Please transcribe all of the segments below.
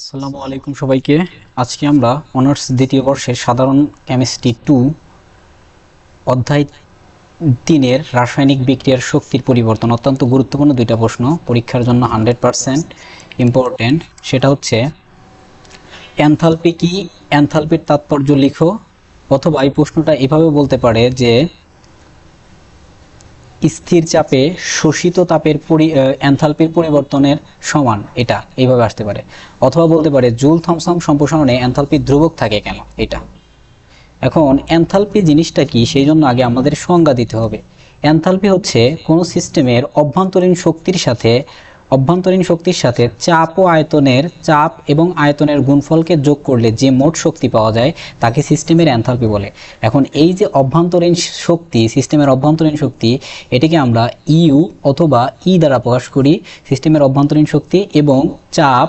আসসালামু আলাইকুম সবাইকে। আজকে আমরা অনার্স দ্বিতীয় বর্ষের সাধারণ কেমিস্ট্রি টু অধ্যায় তিনের রাসায়নিক বিক্রিয়ার শক্তির পরিবর্তন, অত্যন্ত গুরুত্বপূর্ণ দুইটা প্রশ্ন, পরীক্ষার জন্য হান্ড্রেড পারসেন্ট ইম্পর্টেন্ট সেটা হচ্ছে অ্যানথালপি কি? অ্যানথালপির তাৎপর্য লিখো, অথবা এই প্রশ্নটা এভাবে বলতে পারে যে স্থির চাপে শোষিত তাপের পরি পরিবর্তনের সমান এটা, এইভাবে আসতে পারে। অথবা বলতে পারে, জুল থমসম সম্প্রসারণে অ্যানথালপি ধ্রুবক থাকে কেন? এটা। এখন অ্যানথালপি জিনিসটা কি? সেই জন্য আগে আমাদের সংজ্ঞা দিতে হবে। অ্যানথালপি হচ্ছে কোনো সিস্টেমের অভ্যন্তরীণ শক্তির সাথে অভ্যন্তরীণ শক্তির সাথে চাপ ও আয়তনের চাপ এবং আয়তনের গুণফলকে যোগ করলে যে মোট শক্তি পাওয়া যায়, তাকে সিস্টেমের অ্যানথালপি বলে। এখন এই যে অভ্যন্তরীণ শক্তি, সিস্টেমের অভ্যন্তরীণ শক্তি, এটিকে আমরা ইউ অথবা ই দ্বারা প্রকাশ করি, সিস্টেমের অভ্যন্তরীণ শক্তি এবং চাপ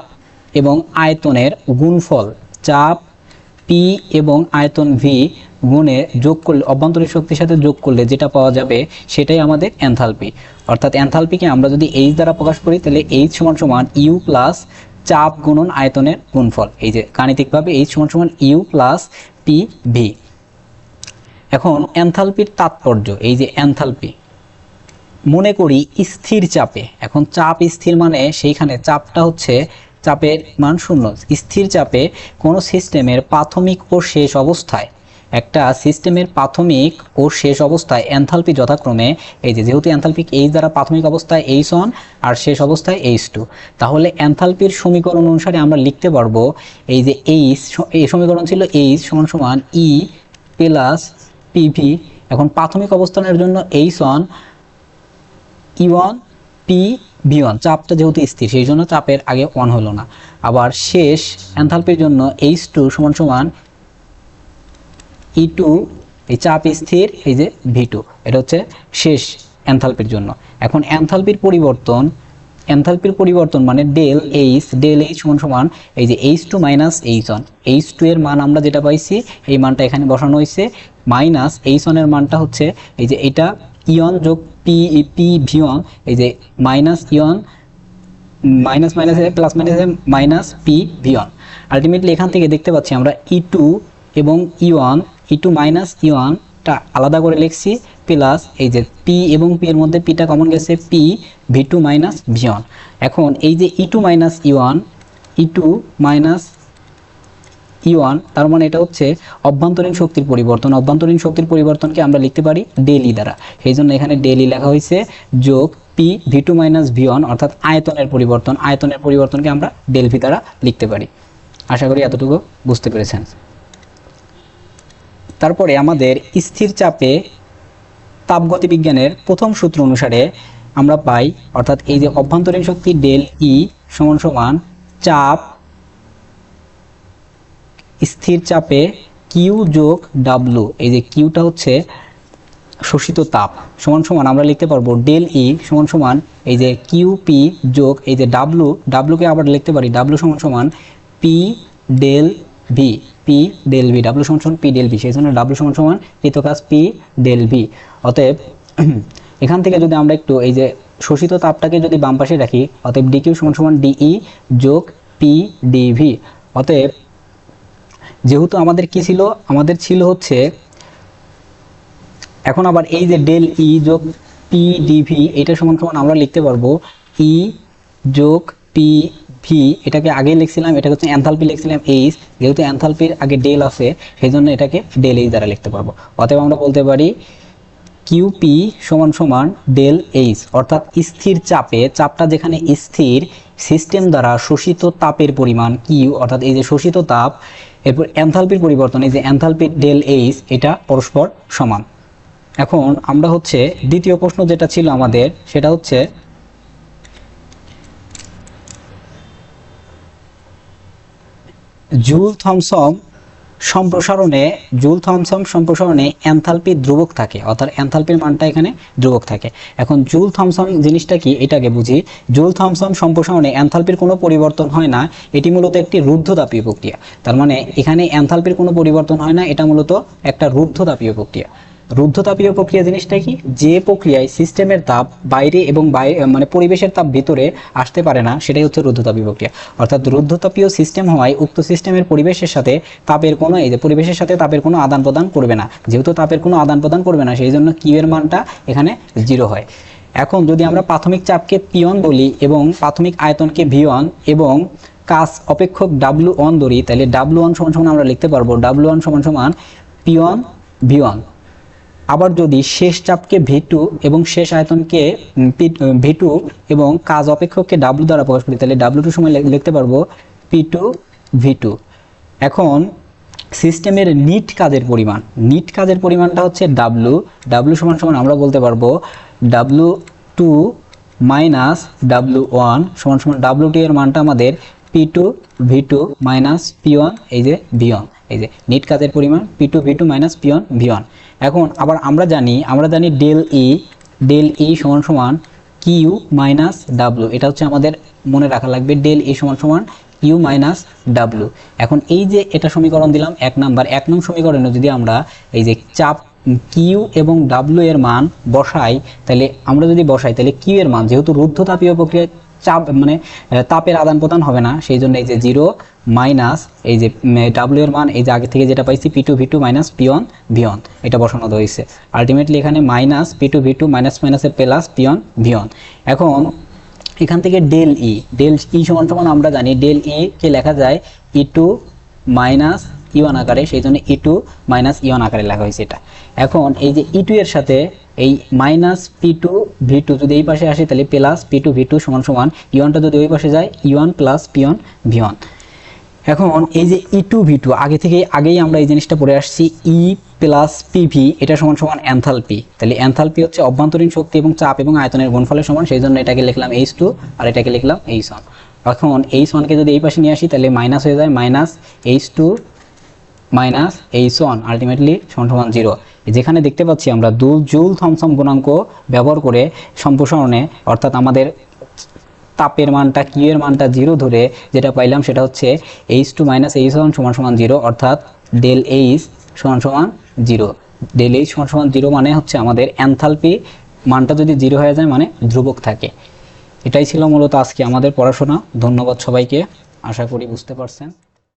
এবং আয়তনের গুণফল। চাপ, পি এবং আয়তন ভি গুণে যোগ করলে, অভ্যন্তরীণ শক্তির সাথে যোগ করলে যেটা পাওয়া যাবে সেটাই আমাদের এনথালপি অর্থাৎ এনথালপিকে আমরা যদি এইচ দ্বারা প্রকাশ করি, তাহলে এইচ সমান সমান ইউ প্লাস চাপ গুণন আয়তনের গুণফল। এই যে গাণিতিকভাবে এইচ সমান সমান ইউ প্লাস পি ভি এখন এনথালপির তাৎপর্য, এই যে এনথালপি মনে করি স্থির চাপে। এখন চাপ স্থির মানে সেইখানে চাপটা হচ্ছে চাপের মান শূন্য। স্থির চাপে কোনো সিস্টেমের প্রাথমিক ও শেষ অবস্থায় একটা সিস্টেমের প্রাথমিক ও শেষ অবস্থায় এনথালপি যথাক্রমে, এই যে যেহেতু এনথালপিক এইচ দ্বারা প্রাথমিক অবস্থায় এইচ ওয়ান আর শেষ অবস্থায় এইচ টু। তাহলে এনথালপির সমীকরণ অনুসারে আমরা লিখতে পারব এই যে এইচ, এই সমীকরণ ছিল এইচ সমান সমান ই প্লাস পিভি। এখন প্রাথমিক অবস্থানের জন্য H one, E one, P, V one. চাপটা যেহেতু স্থির, সেই জন্য চাপের আগে ওয়ান হলো না। আবার শেষ অ্যান্থালপির জন্য এইচ টু সমান সমান ই টু এই চাপ স্থির, এই যে ভি টু এটা হচ্ছে শেষ এনথালপির জন্য। এখন এনথালপির পরিবর্তন এনথালপির পরিবর্তন মানে ডেল এইচ ডেল এইচ সমান সমান এই যে H two minus H one H two এর মান আমরা যেটা পাইছি, এই মানটা এখানে বসানো হয়েছে মাইনাস এইচ ওয়ানের মানটা হচ্ছে এই যে এটা ইয়ন যোগ পি পি ভিওন এই যে minus E one minus minus plus minus minus P V one ultimately এখান থেকে দেখতে পাচ্ছি আমরা ই টু এবং E one E two minus E ওয়ানটা আলাদা করে লিখছি প্লাস এই যে পি এবং পি এর মধ্যে পিটা কমন গেছে P V two minus V one এখন এই যে E two minus E one E two minus E one তার মানে এটা হচ্ছে অভ্যন্তরীণ শক্তির পরিবর্তন। অভ্যন্তরীণ শক্তির পরিবর্তনকে আমরা লিখতে পারি ডেলি দ্বারা। সেই জন্য এখানে ডেলি লেখা হয়েছে যোগ P V two minus V one অর্থাৎ আয়তনের পরিবর্তন। আয়তনের পরিবর্তনকে আমরা ডেল ভি দ্বারা লিখতে পারি। আশা করি এতটুকু বুঝতে পেরেছেন। তারপরে আমাদের স্থির চাপে তাপগতিবিজ্ঞানের প্রথম সূত্র অনুসারে আমরা পাই, অর্থাৎ এই যে অভ্যন্তরীণ শক্তি ডেল ই সমান সমান চাপ স্থির চাপে কিউ যোগ ডাব্লু এই যে কিউটা হচ্ছে শোষিত তাপ, সমান সমান আমরা লিখতে পারব ডেল ই সমান সমান এই যে কিউ পি যোগ এই যে ডাব্লু ডাব্লুকে আবার লিখতে পারি ডাব্লু সমান সমান P del V P del V W সমান সমান পি ডেল ভি সেই জন্য ডাব্লু সমান সমান কৃতকাজ পি ডেল ভি অতএব, এখান থেকে যদি আমরা একটু এই যে শোষিত তাপটাকে যদি বাম পাশে রাখি, অতএব ডিকিউ সমান সমান ডিই যোগ পি ডিভি অতএব, যেহেতু আমাদের কি ছিল? আমাদের ছিল হচ্ছে, এখন আবার এই যে ডেল ই যোগ পি ডিভি এটা সমান সমান আমরা লিখতে পারব ই যোগ পি ভি এটাকে আগে লিখছিলাম এটা হচ্ছে অ্যানথালপি লিখছিলাম এইচ যেহেতু অ্যানথালপির আগে ডেল আছে সেই জন্য এটাকে ডেল এইচ দ্বারা লিখতে পারব। অতএব আমরা বলতে পারি কিউপি সমান সমান ডেল এইচ অর্থাৎ স্থির চাপে, চাপটা যেখানে স্থির সিস্টেম দ্বারা শোষিত তাপের পরিমাণ কিউ অর্থাৎ এই যে শোষিত তাপ, এরপর অ্যানথালপির পরিবর্তন, এই যে অ্যানথালপির ডেল এইচ এটা পরস্পর সমান। এখন আমরা হচ্ছে দ্বিতীয় প্রশ্ন যেটা ছিল আমাদের, সেটা হচ্ছে জুল থমসম সম্প্রসারণে, জুল থমসম সম্প্রসারণে এনথালপি ধ্রুবক থাকে, অর্থাৎ এনথালপির মানটা এখানে ধ্রুবক থাকে। এখন জুল থমসম জিনিসটা কি? এটাকে বুঝি, জুল থমসম সম্প্রসারণে এনথালপির কোনো পরিবর্তন হয় না, এটি মূলত একটি রুদ্ধতাপীয় প্রক্রিয়া। তার মানে এখানে এনথালপির কোনো পরিবর্তন হয় না, এটা মূলত একটা রুদ্ধতাপীয় প্রক্রিয়া। রুদ্ধতাপীয় প্রক্রিয়া জিনিসটা কি? যে প্রক্রিয়ায় সিস্টেমের তাপ বাইরে এবং বাইরে মানে পরিবেশের তাপ ভিতরে আসতে পারে না, সেটাই হচ্ছে রুদ্ধতাপীয় প্রক্রিয়া। অর্থাৎ রুদ্ধতাপীয় সিস্টেম হওয়ায় উক্ত সিস্টেমের পরিবেশের সাথে তাপের কোনো এই যে পরিবেশের সাথে তাপের কোনো আদান প্রদান করবে না। যেহেতু তাপের কোনো আদান প্রদান করবে না, সেই জন্য কিউ এর মানটা এখানে জিরো হয়। এখন যদি আমরা প্রাথমিক চাপকে পিয়ন বলি এবং প্রাথমিক আয়তনকে ভিওয়ান এবং কাজ অপেক্ষক ডাব্লু ওয়ান ধরি, তাহলে ডাব্লু ওয়ান সমান সমান আমরা লিখতে পারব। ডাব্লু ওয়ান সমান সমান পিওয়ান ভিওয়ান আবার যদি শেষ চাপকে ভি টু এবং শেষ আয়তনকে ভি টু এবং কাজ অপেক্ষককে ডাব্লু দ্বারা প্রকাশ করি, তাহলে ডাব্লু টু সময় লিখতে পারব পি টু ভি টু এখন সিস্টেমের নিট কাজের পরিমাণ। নিট কাজের পরিমাণটা হচ্ছে ডাব্লু ডাব্লু সমান সমান আমরা বলতে পারব W two minus W one সমান সমান ডাব্লু টু এর মানটা আমাদের P two V two minus P one এই যে ভি ওয়ান এই যে নিট কাজের পরিমাণ P two V two minus P one V one এখন আবার আমরা জানি আমরা জানি ডেল ই ডেল ই সমান সমান কিউ মাইনাস ডাব্লু এটা হচ্ছে আমাদের মনে রাখা লাগবে ডেল ই সমান সমান কিউ মাইনাস ডাব্লু এখন এই যে এটা সমীকরণ দিলাম, এক নাম্বার, এক নং সমীকরণে যদি আমরা এই যে চাপ কিউ এবং ডাব্লু এর মান বসাই, তাহলে আমরা যদি বসাই, তাহলে কিউ এর মান, যেহেতু রুদ্ধতাপীয় প্রক্রিয়ায় চাপ মানে তাপের আদান প্রদান হবে না। সেই জন্য এই যে জিরো মাইনাস, এই যে ডাব্লিউ এর মান, এই যে আগে থেকে যেটা পাইছি P two V two minus P one V one এটা বসানো হয়েছে। আলটিমেটলি এখানে minus P two V two minus মাইনাসের plus P one V one এখন, এখান থেকে ডেল ই ডেল ই সমান সমান আমরা জানি ডেল ই কে লেখা যায় ই টু মাইনাস ইওয়ান আকারে, সেই জন্য ই টু মাইনাস ইওয়ান আকারে লেখা হয়েছে এটা। এখন এই যে ই টু এর সাথে এই minus P two V two যদি এই পাশে আসে, তাহলে plus P two V two সমান সমান ইওয়ানটা যদি ওই পাশে যায় ইওয়ান প্লাস পিওন ভিওয়ান এখন এই যে ই টু ভি টু আগে থেকে আগেই আমরা এই জিনিসটা পড়ে আসছি ই প্লাস পিভি এটা সমান সমান অ্যানথালপি তাহলে অ্যানথালপি হচ্ছে অভ্যন্তরীণ শক্তি এবং চাপ এবং আয়তনের গুণফলের সমান, সেই জন্য এটাকে লিখলাম এইচ টু আর এটাকে লিখলাম এইচ ওয়ান এখন এইচ ওয়ানকে যদি এই পাশে নিয়ে আসি, তাহলে মাইনাস হয়ে যায় minus H two minus H one ultimately সমান জিরো যেখানে দেখতে পাচ্ছি আমরা দু জুল থমসম গুণাঙ্ক ব্যবহার করে সম্প্রসারণে, অর্থাৎ আমাদের তাপের মানটা কিউ এর মানটা জিরো ধরে যেটা পাইলাম সেটা হচ্ছে H two minus H one সমান সমান জিরো অর্থাৎ ডেল এইচ সমান সমান জিরো ডেল এইচ সমান সমান জিরো মানে হচ্ছে আমাদের অ্যানথালপি মানটা যদি জিরো হয়ে যায় মানে ধ্রুবক থাকে। এটাই ছিল মূলত আজকে আমাদের পড়াশোনা। ধন্যবাদ সবাইকে। আশা করি বুঝতে পারছেন।